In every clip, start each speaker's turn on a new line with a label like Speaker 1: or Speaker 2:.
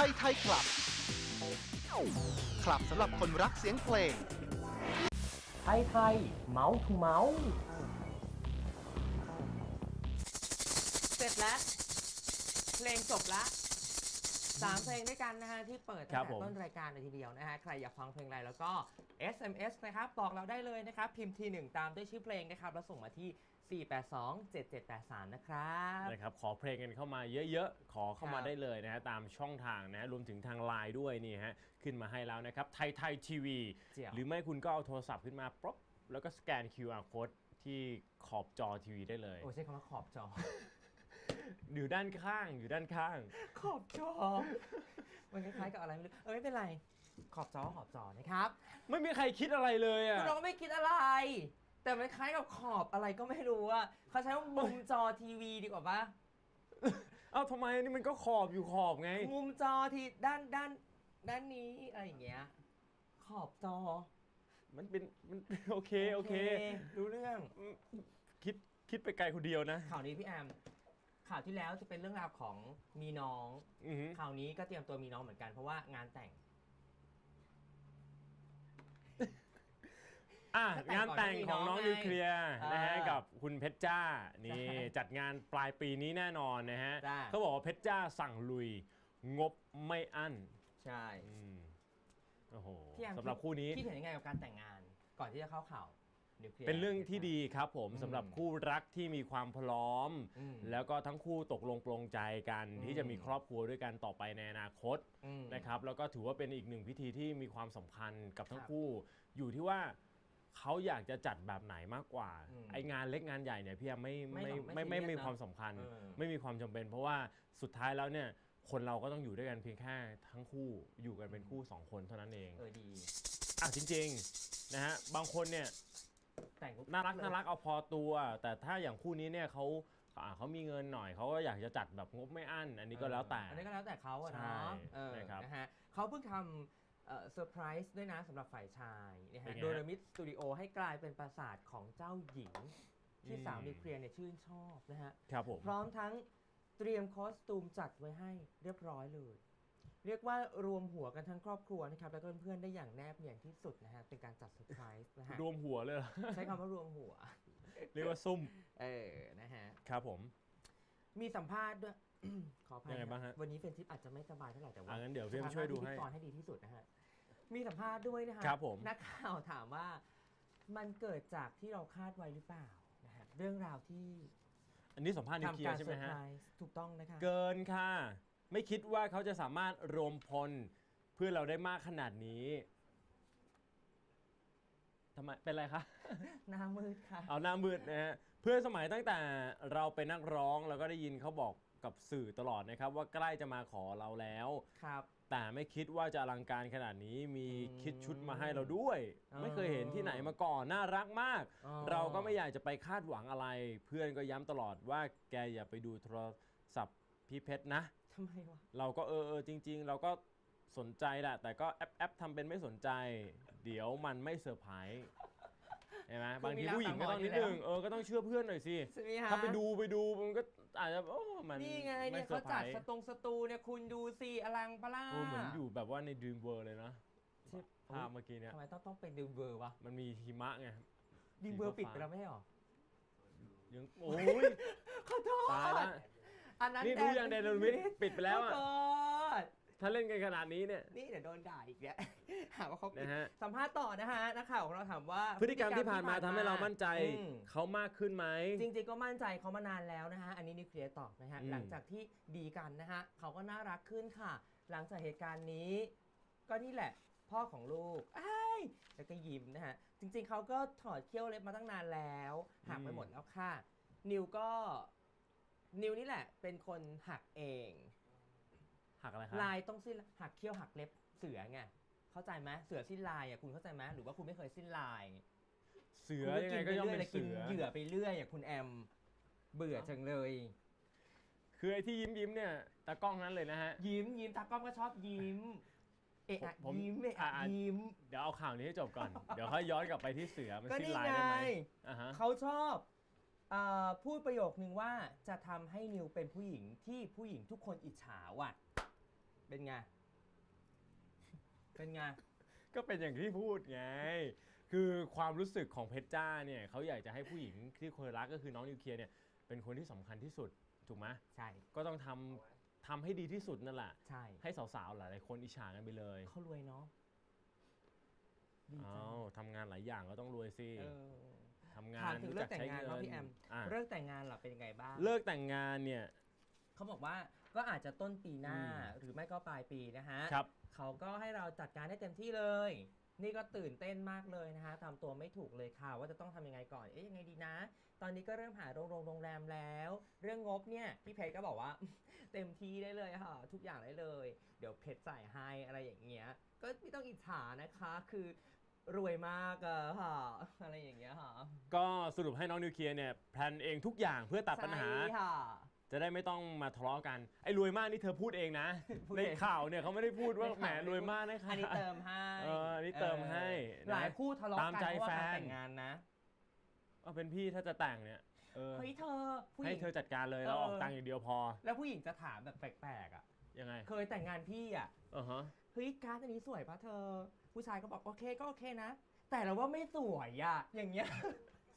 Speaker 1: ทยไทยคลับ คลับสำหรับคนรักเสียงเพลง
Speaker 2: ไทยไทยเมาส์ทูเมาส์
Speaker 3: เสร็จแล้ว เพลงจบละสามเพลงด้วยกันนะฮะที่เปิด
Speaker 4: ครั
Speaker 3: ตั้
Speaker 4: บ
Speaker 3: งแต่
Speaker 4: ผม
Speaker 3: ต้นรายการเลยทีเดียวนะฮะใครอยากฟังเพลงอะไรแล้วก็ SMS นะครับบอกเราได้เลยนะครับ พิมพ์ทีหนึ่งตามด้วยชื่อเพลงนะครับ แล้วส่งมาที่ 4827783 นะครับ
Speaker 4: นะครับขอเพลงกันเข้ามาเยอะๆ ขอเข้ามา
Speaker 3: ครับ
Speaker 4: ได้เลยนะฮะตามช่องทางนะรวมถึงทางไลน์ด้วยนี่ฮะขึ้นมาให้แล้วนะครับไทยไทยทีวี
Speaker 3: เจียว
Speaker 4: หรือไม่คุณก็เอาโทรศัพท์ขึ้นมาปุ๊บแล้วก็สแกน QR code ที่ขอบจอทีวีได้เลย
Speaker 3: โอ้ใช้คำว่าขอบจอ
Speaker 4: อยู่ด้านข้างอยู่ด้านข้าง
Speaker 3: ขอบจอ มันคล้ายๆกับอะไรไม่รู้ เออไม่เป็นไร ขอบจอขอบจอนะครับ
Speaker 4: ไม่มีใครคิดอะไรเลยอะ
Speaker 3: คุณเราก็ไม่คิดอะไร แต่มันคล้ายกับขอบอะไรก็ไม่รู้อะเขาใช้ว่ามุมจอทีวีดีกว่าปะ
Speaker 4: เอ้าทำไมนี่มันก็ขอบอยู่ขอบไง
Speaker 3: มุมจอที่ด้านด้านด้านนี้อะไรอย่างเงี้ย ขอบจอ
Speaker 4: มันเป็นมันโอเคโอเค
Speaker 3: รู้เรื่อง
Speaker 4: คิดคิดไปไกลคนเดียวนะ
Speaker 3: ข่าวนี้พี่แอม ข่าวที่แล้วจะเป็นเรื่องราวของมีน้อง
Speaker 4: อือหือ
Speaker 3: ข่าวนี้ก็เตรียมตัวมีน้องเหมือนกันเพราะว่างานแต่ง
Speaker 4: อะ
Speaker 3: ก็แต่ง
Speaker 4: งานแต่งของน้อง
Speaker 3: ก่อน
Speaker 4: นิวเคลียร์
Speaker 3: ไง
Speaker 4: นะฮะ
Speaker 3: เออ
Speaker 4: กับคุณเพชรจ้านี่
Speaker 3: ใช่
Speaker 4: จัดงานปลายปีนี้แน่นอนนะฮะ
Speaker 3: จ้า
Speaker 4: เขาบอกว่าเพชรจ้าสั่งลุย งบไม่อั้น
Speaker 3: ใช่
Speaker 4: อืมโอ้โห
Speaker 3: พี่แอม
Speaker 4: สำหรับคู่นี้
Speaker 3: คิดเห็นยังไงกับการแต่งงานก่อนที่จะเข้าข่าวนิวเคลียร์
Speaker 4: เป็นเรื่องที่ดีครับผม
Speaker 3: อืม
Speaker 4: สำหรับคู่รักที่มีความพร้อม
Speaker 3: อืม
Speaker 4: แล้วก็ทั้งคู่ตกลงปลงใจกัน
Speaker 3: อืม
Speaker 4: ที่จะมีครอบครัวด้วยกันต่อไปในอนาคต
Speaker 3: อืม
Speaker 4: นะครับ แล้วก็ถือว่าเป็นอีกหนึ่งพิธีที่มีความสำคัญกับทั้ง
Speaker 3: ครับ
Speaker 4: คู่ อยู่ที่ว่า เขาอยากจะจัดแบบไหนมากกว่า
Speaker 3: อืม
Speaker 4: ไองานเล็กงานใหญ่เนี่ยพี่แอมไม่
Speaker 3: ไม่
Speaker 4: ไม่
Speaker 3: หรอกไม่
Speaker 4: ไม่ไม่
Speaker 3: ซีเรียส
Speaker 4: มี
Speaker 3: นะ
Speaker 4: ความสำคัญ
Speaker 3: เออ
Speaker 4: ไม่มีความจำเป็น เพราะว่าสุดท้ายแล้วเนี่ยคนเราก็ต้องอยู่ด้วยกันเพียงแค่ทั้งคู่อยู่กันเป็นคู่สองคนเท่านั้นเอง
Speaker 3: เออดี
Speaker 4: อะจริงๆนะฮะบางคนเนี่ย
Speaker 3: แต่งปุ๊บ
Speaker 4: น่ารัก
Speaker 3: เลย
Speaker 4: น่ารักเอาพอตัว แต่ถ้าอย่างคู่นี้เนี่ยเขาอ่าเขามีเงินหน่อยเขาก็อยากจะจัดแบบงบไม่อั้นอันนี้ก็แล้วแต่
Speaker 3: อันนี้ก็แล้วแต่เขาอะ
Speaker 4: ใช่
Speaker 3: เนาะเออ
Speaker 4: นะครับ
Speaker 3: นะฮะเขาเพิ่งทำ เอ่อเซอร์ไพรส์ด้วยนะสำหรับฝ่ายชายนะฮะ
Speaker 4: เป็นไงฮะ
Speaker 3: โดยมิดสตูดิโอให้กลายเป็นปราสาทของเจ้าหญิง ที่
Speaker 4: อืม
Speaker 3: สาวนิวเคลียร์เนี่ยชื่นชอบนะฮะ
Speaker 4: ครับผม
Speaker 3: พร้อมทั้งเตรียมคอสตูมจัดไว้ให้เรียบร้อยเลย เรียกว่ารวมหัวกันทั้งครอบครัวนะครับแล้วก็เพื่อนๆได้อย่างแนบเนียนที่สุดนะฮะเป็นการจัดเซอร์ไพรส์นะฮะ
Speaker 4: รวมหัวเลยเหรอ
Speaker 3: ใช้คำว่ารวมหัว
Speaker 4: เรียกว่าซุ่ม
Speaker 3: เออนะฮะ
Speaker 4: ครับผม
Speaker 3: มีสัมภาษณ์ด้วย ขออภัย
Speaker 4: ยังไงบ้างฮะ
Speaker 3: วันนี้เฟรนชิปอาจจะไม่สบายเท่าไหร่แต่ว่า
Speaker 4: อะงั้นเดี๋ยวพี่เอ็มช่วยดูให้
Speaker 3: จะทำน้าที่พิธีกรให้ดีที่สุดนะฮะมีสัมภาษณ์ด้วยนะฮะ
Speaker 4: ครับผม
Speaker 3: นักข่าวถามว่ามันเกิดจากที่เราคาดไว้หรือเปล่านะฮะเรื่องราวที่
Speaker 4: อันนี้สัมภาษณ์นิวเคลี
Speaker 3: ทำ
Speaker 4: ย
Speaker 3: การ
Speaker 4: ร์ใช่
Speaker 3: เซ
Speaker 4: ไห
Speaker 3: อ
Speaker 4: ม
Speaker 3: ร์
Speaker 4: ฮะ
Speaker 3: ไพรส์ถูกต้องนะคะ
Speaker 4: เกินค่ะ ไม่คิดว่าเขาจะสามารถรวมพลเพื่อเราได้มากขนาดนี้ทำไมเป็นไรคะ
Speaker 3: หน้ามืดค่ะ
Speaker 4: เอาหน้ามืดนะฮะเพื่อนสมัยตั้งแต่เราเป็นนักร้องแล้วก็ได้ยินเขาบอก กับสื่อตลอดนะครับ ว่าใกล้จะมาขอเราแล้ว
Speaker 3: ครับ
Speaker 4: แต่ไม่คิดว่าจะอลังการขนาดนี้มี
Speaker 3: อืม
Speaker 4: คิดชุดมาให้เราด้วย
Speaker 3: อ๋อ
Speaker 4: ไม่เคยเห็นที่ไหนมาก่อนน่ารักมาก
Speaker 3: อ๋อ
Speaker 4: เราก็ไม่อยากจะไปคาดหวังอะไร เพื่อนก็ย้ำตลอดว่าแกอย่าไปดูโทรศัพท์พี่เพชรนะ
Speaker 3: ทำไมวะ
Speaker 4: เราก็เออเออจริง ๆ เราก็สนใจแหละแต่ก็แอปแอปทำเป็นไม่สนใจ เดี๋ยวมันไม่เซอร์ไพรส์ เห็นไหมบางทีผู้หญิงก็ต้องนิดนึงเออก็ต้องเชื่อเพื่อนหน่อยสิ
Speaker 3: ใช่ไหมฮะ
Speaker 4: ถ้าไปดูไปดูมันก็อาจจะโอ้มัน
Speaker 3: นี่ไง
Speaker 4: ไม่
Speaker 3: เนี่ย
Speaker 4: เซอ
Speaker 3: เขา
Speaker 4: ร์ไพร
Speaker 3: จัด
Speaker 4: ส์
Speaker 3: สตรงสตูเนี่ยคุณดูสิอลังปะล่า
Speaker 4: โอ้เหมือนอยู่แบบว่าในดีมเวิร์เลยนะ
Speaker 3: ใช่
Speaker 4: ภาพเมื่อกี้เนี่ย
Speaker 3: ทำไมต้องต้องเป็นดิมเบอร์วะ
Speaker 4: มันมีหิมะไง
Speaker 3: ดิมเบอร์ปิดไปแล้วไม่ใช่หรอ
Speaker 4: ยังโอ้ย
Speaker 3: ขอโทษ
Speaker 4: ตายละ
Speaker 3: อันนั้น
Speaker 4: นี่รู้ยังเดนมิดปิดไปแล้ว
Speaker 3: ขอ
Speaker 4: อะ
Speaker 3: โทษ
Speaker 4: ถ้าเล่นกันขนาดนี้เนี่ย
Speaker 3: นี่เดี๋ยวโดนด่าอีกแล้ว หาว่าเขาปิด
Speaker 4: นะฮะ
Speaker 3: สัมภาษณ์ต่อนะฮะนักข่าวของเราถามว่า
Speaker 4: พฤติกรรมที่ผ่านมาทำให้เรามั่นใจ
Speaker 3: อืม
Speaker 4: เขามากขึ้นไหม
Speaker 3: จริงๆก็มั่นใจเขามานานแล้วนะฮะ อันนี้นิวเคลียร์ตอบนะฮะ
Speaker 4: อืม
Speaker 3: หลังจากที่ดีกันนะฮะเขาก็น่ารักขึ้นค่ะ หลังจากเหตุการณ์นี้ ก็นี่แหละ พ่อของลูกอ้ายแล้วก็ยิ้มนะฮะ จริงๆเขาก็ถอดเขี้ยวเล็บมาตั้งนานแล้วหักไปหมดแล้วค่ะ นิวก็ นิวนี่แหละ เป็นคนหักเอง
Speaker 4: หักอะไรครับ
Speaker 3: ลายต้องสิ้นหักเขี้ยวหักเล็บเสือไง เข้าใจไหมเสือสิ้นลายอะคุณเข้าใจไหมหรือว่าคุณไม่เคยสิ้นลาย
Speaker 4: เสือยังไงก็ย่อมเป็น
Speaker 3: กิ
Speaker 4: เสือ
Speaker 3: เหยื่อไปเรื่อยอย่างคุณแอม เบื่อจังเลย
Speaker 4: คือไอ้ที่ยิ้มยิ้มๆเนี่ยตากล้องนั้นเลยนะฮะ
Speaker 3: ยิ้มยิ้มตากล้องก็ชอบยิ้ม เอะอะ
Speaker 4: ผม
Speaker 3: ยิ้มเอะอะ
Speaker 4: อะ
Speaker 3: ยิ้ม
Speaker 4: เดี๋ยวเอาข่าวนี้ให้จบก่อน เดี๋ยวค่อยย้อนกลับไปที่เสือมัน
Speaker 3: ก็
Speaker 4: สิ้น
Speaker 3: นี่
Speaker 4: ลาย
Speaker 3: ไง
Speaker 4: ได้ไหมอ่าฮะ
Speaker 3: เขาชอบเออพูดประโยคนึงว่าจะทำให้นิวเป็นผู้หญิงที่ผู้หญิงทุกคนอิจฉาว่ะ เป็นไง เป็นไง
Speaker 4: ก็เป็นอย่างที่พูดไง คือความรู้สึกของเพชรจ้าเนี่ยเขาอยากจะให้ผู้หญิงที่เคยรักก็คือน้องนิวเคลียร์เนี่ยเป็นคนที่สำคัญที่สุดถูกไหม
Speaker 3: ใช่
Speaker 4: ก็ต้องทำทำให้ดีที่สุดนั่นแหละ
Speaker 3: ใช่
Speaker 4: ให้สาวๆหลายๆคนอิจฉากันไปเลย
Speaker 3: เขารวยเนาะดีจั
Speaker 4: อ้างวทำงานหลายอย่างก็ต้องรวยสิ
Speaker 3: เออ
Speaker 4: ทำงา
Speaker 3: ถาม
Speaker 4: น
Speaker 3: ถึง
Speaker 4: รู้
Speaker 3: เรื่
Speaker 4: จั
Speaker 3: อกงแต่ง
Speaker 4: ใช้
Speaker 3: งาน
Speaker 4: เงิ
Speaker 3: บ้าง
Speaker 4: น
Speaker 3: พี่แอม
Speaker 4: อะ
Speaker 3: เลิกแต่งงานเหรอเป็นยังไงบ้าง
Speaker 4: เลิกแต่งงานเนี่ย
Speaker 3: เขาบอกว่า ก็อาจจะต้นปีหน้า
Speaker 4: อืม
Speaker 3: หรือไม่ก็ปลายปีนะฮะ
Speaker 4: ครับ
Speaker 3: เขาก็ให้เราจัดการได้เต็มที่เลย นี่ก็ตื่นเต้นมากเลยนะฮะทำตัวไม่ถูกเลยค่ะ ว่าจะต้องทำยังไงก่อน เอ๊ะยังไงดีนะ ตอนนี้ก็เริ่มหาโรงโรงโรงแรมแล้ว เรื่องงบเนี่ยพี่เพชรก็บอกว่า เต็มที่ได้เลยค่ะ ทุกอย่างได้เลย เดี๋ยวเพชรจ่ายให้อะไรอย่างเงี้ย ก็ไม่ต้องอิจฉานะคะ คือรวยมากอะค่ะ อะไรอย่างเงี้ยค่ะ
Speaker 4: ก็สรุปให้น้องนิวเคลียร์เนี่ยแพลนเองทุกอย่างเพื่อตัดปัญหา
Speaker 3: ใช่ค่ะ
Speaker 4: จะได้ไม่ต้องมาทะเลาะกันไอ้รวยมากนี่เธอพูดเองนะ
Speaker 3: พูด
Speaker 4: ใน
Speaker 3: เอง
Speaker 4: ข่าวเนี่ยเขาไม่ได้พูดว่า
Speaker 3: ใน
Speaker 4: แหม
Speaker 3: ข่าวไม่ได้
Speaker 4: รวยมากนะคะ
Speaker 3: อันนี้เติมให้
Speaker 4: เอออันนี้เติมให้
Speaker 3: เออ
Speaker 4: นะ
Speaker 3: หลายคู่ทะเลาะ
Speaker 4: ตาม
Speaker 3: กัน
Speaker 4: ใจ
Speaker 3: เพราะว่า
Speaker 4: แฟน
Speaker 3: การแต่งงานนะ
Speaker 4: เอาเป็นพี่ถ้าจะแต่งเนี่ยเออ
Speaker 3: เฮ้ยเธอผู้ห
Speaker 4: ให้
Speaker 3: ญิง
Speaker 4: เธอจัดการเลยแล้ว
Speaker 3: เออ
Speaker 4: ออกตังค์อย่างเดียวพอ
Speaker 3: แล้วผู้หญิงจะถามแบบแปลกๆอะ
Speaker 4: ยังไง
Speaker 3: เคยแต่งงานพี่อะ
Speaker 4: เออฮะ
Speaker 3: เฮ้ยการ์ดอันนี้สวยปะเธอ ผู้ชายก็บอกโอเคก็โอเคนะ แต่เราว่าไม่สวยอะอย่างเงี้ย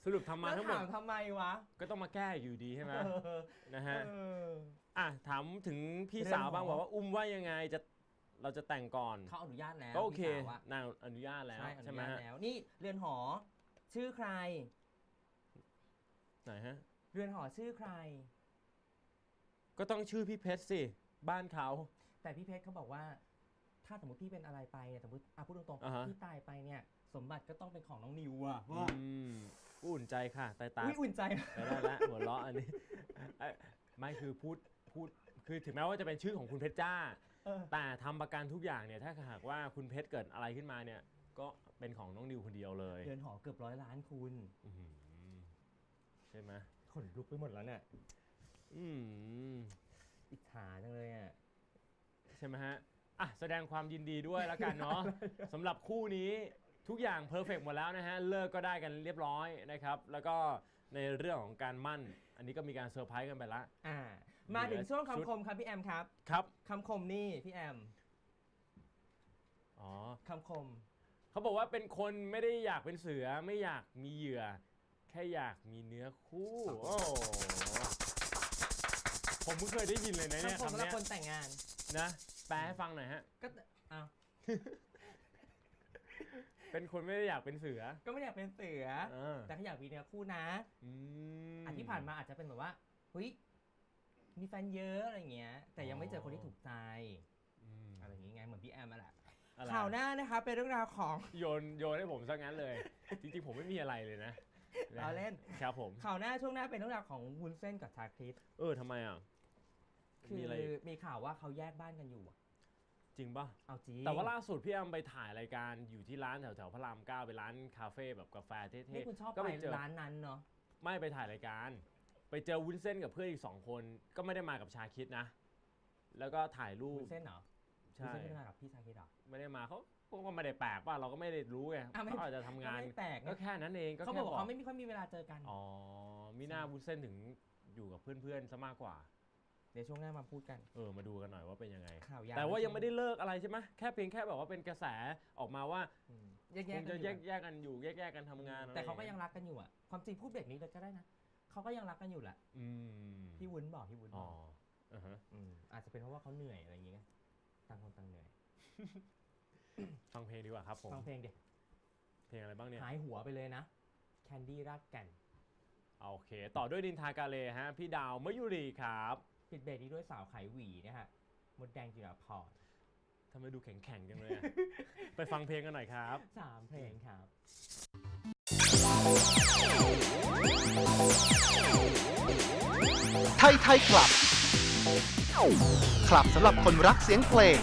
Speaker 4: สรุปทำมา
Speaker 3: แล้ว
Speaker 4: ทั้งหมด
Speaker 3: ถามทำไมวะ
Speaker 4: ก็ต้องมาแก้อยู่ดีใช่ไหม
Speaker 3: เออ
Speaker 4: นะฮะ
Speaker 3: เออ
Speaker 4: อะถามถึงพี่
Speaker 3: เรื่อง
Speaker 4: สาวบ้าง
Speaker 3: หอ
Speaker 4: บอกว่าอุ้มว่ายังไงจะเราจะแต่งก่อน
Speaker 3: เขาอนุญาตแล้ว
Speaker 4: ก็โอเค
Speaker 3: พี่สาวอะ
Speaker 4: นางอนุญาตแล้ว
Speaker 3: ใช่อ
Speaker 4: ใช่
Speaker 3: นุ
Speaker 4: ไหม
Speaker 3: ญาต
Speaker 4: ฮะ
Speaker 3: แล้วนี่เรือนหอ ชื่อใคร
Speaker 4: ไหนฮะ
Speaker 3: เรือนหอชื่อใคร
Speaker 4: ก็ต้องชื่อพี่เพชรสิบ้านเขา
Speaker 3: แต่พี่เพชรเขาบอกว่า ถ้าสมมติพี่เป็นอะไรไปเนี่ยสมมติอะพูดตรง
Speaker 4: อ่าฮะ
Speaker 3: ๆพี่ตายไปเนี่ย สมบัติก็ต้องเป็นของน้องนิวอะ
Speaker 4: อื
Speaker 3: ว่าม
Speaker 4: อุ่นใจค่ะตายตา
Speaker 3: อุ้ยอุ่นใจ
Speaker 4: ได้แล้วละหัวเราะอันนี้เอ้ยไม่คือพูดพูดคือถึงแม้ว่าจะเป็นชื่อของคุณเพชรจ้า
Speaker 3: เออ
Speaker 4: แต่ทำประกันทุกอย่างเนี่ยถ้าหากว่าคุณเพชรเกิดอะไรขึ้นมาเนี่ย ก็เป็นของน้องนิวคนเดียวเลย
Speaker 3: เรือนหอเกือบร้อยล้านคุณ
Speaker 4: อื้อหือใช่ไหม
Speaker 3: ขนลุกไปหมดแล้วเนี่ย
Speaker 4: อืม
Speaker 3: อิจฉาจังเลยอะ
Speaker 4: ใช่ไหมฮะอะแสดงความยินดีด้วยแล้วกันเนาะสำหรับคู่นี้ ทุกอย่างเพอร์เฟกหมดแล้วนะฮะ เลิกก็ได้กันเรียบร้อยนะครับ แล้วก็ในเรื่องของการมั่น อันนี้ก็มีการเซอร์ไพรส์กันไปละ
Speaker 3: อ่า มาถึงช่วง
Speaker 4: ชุด
Speaker 3: คำคมครับพี่แอมครับ
Speaker 4: ครับ
Speaker 3: คำคมนี่พี่แอม
Speaker 4: อ๋อ
Speaker 3: คำคม
Speaker 4: เขาบอกว่าเป็นคนไม่ได้อยากเป็นเสือไม่อยากมีเหยื่อ แค่อยากมีเนื้อคู่ โอ้โหผมเพิ่งเคยได้ยินเลยนะเนี่ย
Speaker 3: คำคม
Speaker 4: คำ
Speaker 3: สำหรับ
Speaker 4: เนี้ย
Speaker 3: คนแต่งงาน
Speaker 4: นะแปลให้ฟังหน่อยฮะ
Speaker 3: ก็อ้าว
Speaker 4: เป็นคนไม่ได้อยากเป็นเสือ
Speaker 3: ก็ไม่ได้อยากเป็นเสือ
Speaker 4: เออ
Speaker 3: แต่ก็อยากมีเนื้อคู่นะ
Speaker 4: อืม
Speaker 3: อันที่ผ่านมาอาจจะเป็นแบบว่าเฮ้ยมีแฟนเยอะอะไรเงี้ย แต่ยังไม่เจอคนที่ถูกใจ
Speaker 4: อืม
Speaker 3: อะไรอย่างงี้ไงเหมือนพี่แอมมาแหละ
Speaker 4: อะไร
Speaker 3: ข่าวหน้านะคะเป็นเรื่องราวของ
Speaker 4: โยนโยนให้ผมซะงั้นเลย จริงๆ ผมไม่มีอะไรเลยนะ
Speaker 3: เราเล่น
Speaker 4: ครับผม
Speaker 3: ข่าวหน้าช่วงหน้าเป็นเรื่องราวของวุ้นเส้นกับชาคริส
Speaker 4: เออทำไมอะ
Speaker 3: คื
Speaker 4: มี
Speaker 3: อ
Speaker 4: อะไรอีก
Speaker 3: มีข่าวว่าเขาแยกบ้านกันอยู่อะ
Speaker 4: จริงป่ะ
Speaker 3: เอาจริง
Speaker 4: แต่ว่าล่าสุดพี่แอมไปถ่ายรายการอยู่ที่ร้านแถวแถวๆพระรามเก้าเป็นร้านคาเฟ่แบบกาแฟเท่
Speaker 3: นี่คุณชอบ
Speaker 4: ๆก็
Speaker 3: ไป
Speaker 4: ไปเจอ
Speaker 3: ร้านนั้นเนาะ
Speaker 4: ไม่ไปถ่ายรายการ ไปเจอวุ้นเส้นกับเพื่อนอีกสองคน ก็ไม่ได้มากับชาคิดนะ แล้วก็ถ่ายรู
Speaker 3: วุ้
Speaker 4: ป
Speaker 3: นเส้นเหรอวุ้น
Speaker 4: ใช่
Speaker 3: เส้นไม่ได้มากับพี่ชาคริสเหรอ
Speaker 4: ไม่ได้มาเขาก็ไม่ได้แปลกป่ะเราก็ไม่ได้รู้ไง
Speaker 3: อะไม่
Speaker 4: เขาอาจจะทำงาน
Speaker 3: ก็ไม่แปลก
Speaker 4: ก็
Speaker 3: นะ
Speaker 4: แค่นั้นเองก็
Speaker 3: เขา
Speaker 4: แค่
Speaker 3: บอกว่าเขาไม่มีค่อยมีเวลาเจอกัน
Speaker 4: อ๋อมีหน้าวุ้นเส้นถึงอยู่กับเพื่อนๆซะมากกว่า
Speaker 3: เดี๋ยวช่วงหน้ามาพูดกัน
Speaker 4: เออ มาดูกันหน่อยว่าเป็นยังไง
Speaker 3: ข่าวยาว
Speaker 4: แต่ว่ายังไม่ได้
Speaker 3: ใช่ห
Speaker 4: เลิกอะไรใช่ไหมแค่เพียงแค่แบบว่าเป็นกระแสออกมาว่า
Speaker 3: อืมแยก
Speaker 4: ค
Speaker 3: ๆ
Speaker 4: ง
Speaker 3: กัน
Speaker 4: จะ
Speaker 3: อยู่
Speaker 4: แยก
Speaker 3: อะ
Speaker 4: แยกกันอยู่แยกแยกกันทำงานอะไร
Speaker 3: แต่เขาก็
Speaker 4: อ
Speaker 3: ยังรักกันอยู่อะ ความจริงพูดแบบนี้เลยก็ได้นะเขาก็ยังรักกันอยู่แหละ
Speaker 4: อืม
Speaker 3: พี่วุ้นบอกพี่วุ้นบ
Speaker 4: อ๋อ
Speaker 3: อก
Speaker 4: อ่าฮะ
Speaker 3: มอาจจะเป็นเพราะว่าเขาเหนื่อยอะไรอย่างเงี้ยต่างคนต่างเหนื่อย
Speaker 4: ฟังเพลงดีกว่าครับผม
Speaker 3: ฟังเพลงเด็ก
Speaker 4: เพลงอะไรบ้างเนี่ย
Speaker 3: หายหัวไปเลยนะ แคนดี้รักแก่น
Speaker 4: เอาโอเค ต่อด้วยดินทากาเลฮะ พี่ดาวมะยุรีครับ
Speaker 3: ปิดเบรกนี้ด้วยสาวขายหวีนะฮะมดแดงจิราพร
Speaker 4: ทำไมดูแข็งแข็งๆจังเลยอะ ไปฟังเพลงกันหน่อยครับ
Speaker 3: สามเพลงครับ
Speaker 1: ไทยไทยคลับ คลับสำหรับคนรักเสียงเพลง